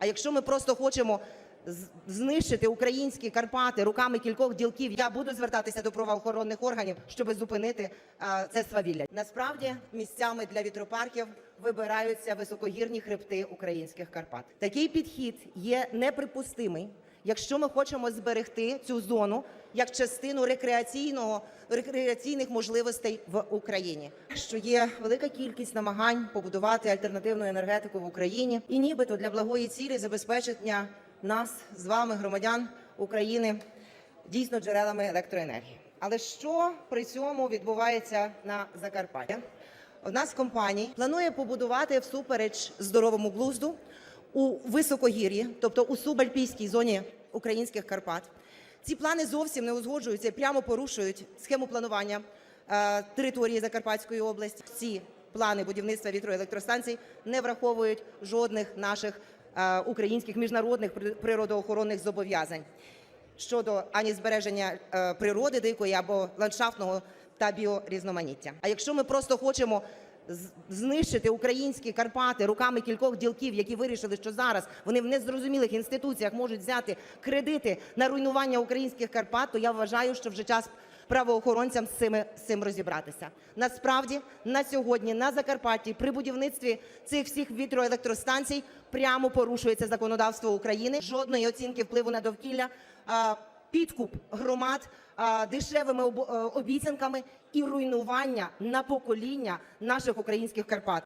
А якщо ми просто хочемо знищити українські Карпати руками кількох ділків, я буду звертатися до правоохоронних органів, щоб зупинити це свавілля. Насправді місцями для вітропарків вибираються високогірні хребти українських Карпат. Такий підхід є неприпустимий. Якщо ми хочемо зберегти цю зону як частину рекреаційного рекреаційних можливостей в Україні, що є велика кількість намагань побудувати альтернативну енергетику в Україні, і нібито для благої цілі забезпечення нас з вами, громадян України, дійсно джерелами електроенергії. Але що при цьому відбувається на Закарпатті? Одна з компаній планує побудувати всупереч здоровому глузду у високогір'ї, тобто у субальпійській зоні українських Карпат. Ці плани зовсім не узгоджуються прямо порушують схему планування е, території Закарпатської області. Ці плани будівництва вітроелектростанцій не враховують жодних наших е, українських міжнародних природоохоронних зобов'язань щодо ані збереження е, природи дикої або ландшафтного та біорізноманіття. А якщо ми просто хочемо знищити українські Карпати руками кількох ділків, які вирішили, що зараз вони в незрозумілих інституціях можуть взяти кредити на руйнування українських Карпат, то я вважаю, що вже час правоохоронцям з цими з цим розібратися. Насправді на сьогодні на Закарпатті при будівництві цих всіх вітроелектростанцій прямо порушується законодавство України. Жодної оцінки впливу на довкілля. Підкуп громад дешевими е, обіцянками і руйнування на покоління наших українських Карпат.